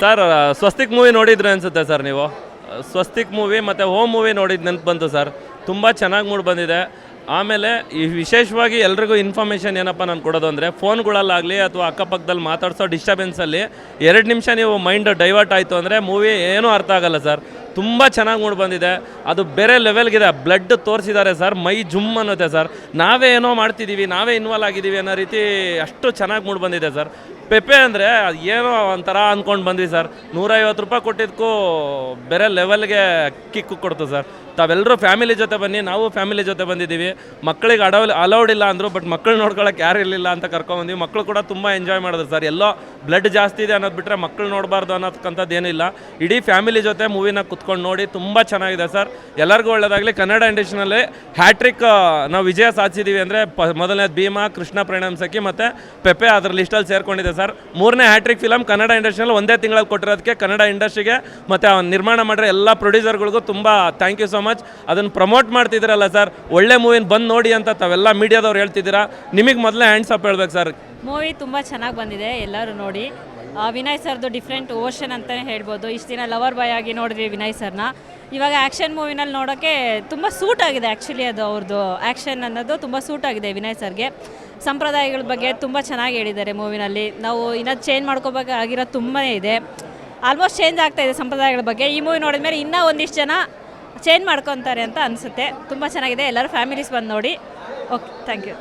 Sir Swastik movie ನೋಡಿದ್ರೆ ಅನ್ಸುತ್ತೆ sir ನೀವು. ಸ್ವಸ್ತಿಕ್ ಮೂವಿ ಮತ್ತು ಹೋಮ್ ಮೂವಿ ನೋಡಿದ ನೆನ್ಪು ಬಂತು ಸರ್ ತುಂಬ ಚೆನ್ನಾಗಿ ಮೂಡ್ ಬಂದಿದೆ. ಆಮೇಲೆ ಈ ವಿಶೇಷವಾಗಿ ಎಲ್ರಿಗೂ ಇನ್ಫಾರ್ಮೇಷನ್ ಏನಪ್ಪ ನಾನು ಕೊಡೋದು ಅಂದರೆ ಫೋನ್ಗಳಲ್ಲಾಗಲಿ ಅಥವಾ ಅಕ್ಕಪಕ್ಕದಲ್ಲಿ ಮಾತಾಡ್ಸೋ ಡಿಸ್ಟರ್ಬೆನ್ಸಲ್ಲಿ ಎರಡು ನಿಮಿಷ ನೀವು ಮೈಂಡ್ ಡೈವರ್ಟ್ ಆಯಿತು ಅಂದರೆ ಮೂವಿ ಏನೂ ಅರ್ಥ ಆಗಲ್ಲ ಸರ್ ತುಂಬ ಚೆನ್ನಾಗಿ ಮೂಡ್ ಬಂದಿದೆ. ಅದು ಬೇರೆ ಲೆವೆಲ್ಗಿದೆ ಬ್ಲಡ್ ತೋರಿಸಿದ್ದಾರೆ ಸರ್ ಮೈ ಜುಮ್ ಅನ್ನುತ್ತೆ ಸರ್ ನಾವೇ ಏನೋ ಮಾಡ್ತಿದ್ದೀವಿ ನಾವೇ ಇನ್ವಾಲ್ವ್ ಆಗಿದ್ದೀವಿ ಅನ್ನೋ ರೀತಿ ಅಷ್ಟು ಚೆನ್ನಾಗಿ ಮೂಡ್ ಬಂದಿದೆ ಸರ್ ಪೆಪ್ಪೆ ಅಂದರೆ ಏನೋ ಒಂಥರ ಅಂದ್ಕೊಂಡು ಬಂದ್ವಿ ಸರ್. ನೂರೈವತ್ತು ರೂಪಾಯಿ ಕೊಟ್ಟಿದ್ದಕ್ಕೂ ಬೇರೆ ಲೆವೆಲ್ಗೆ ಕಿಕ್ಕು ಕೊಡ್ತು ಸರ್. ತಾವೆಲ್ಲರೂ ಫ್ಯಾಮಿಲಿ ಜೊತೆ ಬನ್ನಿ, ನಾವು ಫ್ಯಾಮಿಲಿ ಜೊತೆ ಬಂದಿದ್ದೀವಿ. ಮಕ್ಕಳಿಗೆ ಅಡವ್ ಅಲೌಡ್ ಇಲ್ಲ ಅಂದರು ಬಟ್ ಮಕ್ಕಳು ನೋಡ್ಕೊಳಕ್ಕೆ ಯಾರು ಇರಲಿಲ್ಲ ಅಂತ ಕರ್ಕೊಂಬಂದ್ವಿ ಮಕ್ಕಳು ಕೂಡ ತುಂಬ ಎಂಜಾಯ್ ಮಾಡಿದ್ರು ಸರ್. ಎಲ್ಲೋ ಬ್ಲಡ್ ಜಾಸ್ತಿ ಇದೆ ಅನ್ನೋದು ಬಿಟ್ಟರೆ ಮಕ್ಕಳು ನೋಡಬಾರ್ದು ಅನ್ನೋದಕ್ಕಂಥದ್ದು ಏನಿಲ್ಲ ಇಡೀ ಫ್ಯಾಮಿಲಿ ಜೊತೆ ಮೂವಿನ ಕುತ್ಕೊಂಡು ನೋಡಿ ತುಂಬ ಚೆನ್ನಾಗಿದೆ ಸರ್. ಎಲ್ಲರಿಗೂ ಒಳ್ಳೆಯದಾಗಲಿ ಕನ್ನಡ ಇಂಡಸ್ಟ್ರಿನಲ್ಲಿ ಹ್ಯಾಟ್ರಿಕ್ ನಾವು ವಿಜಯ ಸಾಧಿಸಿದ್ದೀವಿ ಅಂದರೆ ಪ ಮೊದಲನೇದು ಭೀಮಾ, ಕೃಷ್ಣ ಪ್ರಣಾಮ್ ಸಖಿ ಮತ್ತು ಪೆಪೆ ಅದ್ರ ಲಿಸ್ಟಲ್ಲಿ ಸೇರ್ಕೊಂಡಿದೆ ಸರ್. ಮೂರನೇ ಹ್ಯಾಟ್ರಿಕ್ ಫಿಲಮ್ ಕನ್ನಡ ಇಂಡಸ್ಟ್ರಿಯಲ್ಲಿ ಒಂದೇ ತಿಂಗಳಲ್ಲಿ ಕೊಟ್ಟಿರೋದಕ್ಕೆ ಕನ್ನಡ ಇಂಡಸ್ಟ್ರಿಗೆ ಮತ್ತು ಅವ್ನು ನಿರ್ಮಾಣ ಮಾಡಿರೋ ಎಲ್ಲ ಪ್ರೊಡ್ಯೂಸರ್ಗಳಿಗೂ ತುಂಬ ಥ್ಯಾಂಕ್ ಯು ಸೊ ಮಚ್ ಅದನ್ನು ಪ್ರಮೋಟ್ ಮಾಡ್ತಿದ್ದೀರಲ್ಲ ಸರ್, ಒಳ್ಳೆ ಮೂವಿನ ಬಂದು ನೋಡಿ ಅಂತ ತಾವೆಲ್ಲ ಮೀಡಿಯಾದವ್ರು ಹೇಳ್ತಿದ್ದೀರಾ? ನಿಮಗೆ ಮೊದಲೇ ಹ್ಯಾಂಡ್ಸ್ ಅಪ್ ಹೇಳ್ಬೇಕು ಸರ್. ಮೂವಿ ತುಂಬ ಚೆನ್ನಾಗಿ ಬಂದಿದೆ ಎಲ್ಲರೂ ನೋಡಿ. ವಿನಯ್ ಸರ್ದು ಡಿಫ್ರೆಂಟ್ ಓಷನ್ ಅಂತಲೇ ಹೇಳ್ಬೋದು. ಇಷ್ಟು ದಿನ ಲವರ್ ಬಾಯ್ ಆಗಿ ನೋಡಿದ್ವಿ ವಿನಯ್ ಸರ್ನ. ಇವಾಗ ಆ್ಯಕ್ಷನ್ ಮೂವಿನಲ್ಲಿ ನೋಡೋಕ್ಕೆ ತುಂಬ ಸೂಟ್ ಆಗಿದೆ ಆ್ಯಕ್ಚುಲಿ ಅದು ಅವ್ರದ್ದು ಆ್ಯಕ್ಷನ್ ಅನ್ನೋದು ತುಂಬ ಸೂಟ್ ಆಗಿದೆ ವಿನಯ್ ಸರ್ಗೆ. ಸಂಪ್ರದಾಯಗಳ ಬಗ್ಗೆ ತುಂಬ ಚೆನ್ನಾಗಿ ಹೇಳಿದ್ದಾರೆ ಮೂವಿನಲ್ಲಿ ನಾವು ಇನ್ನೂ ಚೇಂಜ್ ಮಾಡ್ಕೋಬೇಕಾಗಿರೋದು ತುಂಬಾ ಇದೆ. ಆಲ್ಮೋಸ್ಟ್ ಚೇಂಜ್ ಆಗ್ತಾ ಇದೆ ಸಂಪ್ರದಾಯಗಳ ಬಗ್ಗೆ. ಈ ಮೂವಿ ನೋಡಿದ ಮೇಲೆ ಇನ್ನೂ ಒಂದಿಷ್ಟು ಜನ ಚೇಂಜ್ ಮಾಡ್ಕೊತಾರೆ ಅಂತ ಅನಿಸುತ್ತೆ. ತುಂಬ ಚೆನ್ನಾಗಿದೆ. ಎಲ್ಲರೂ ಫ್ಯಾಮಿಲೀಸ್ ಬಂದು ನೋಡಿ. Okay thank you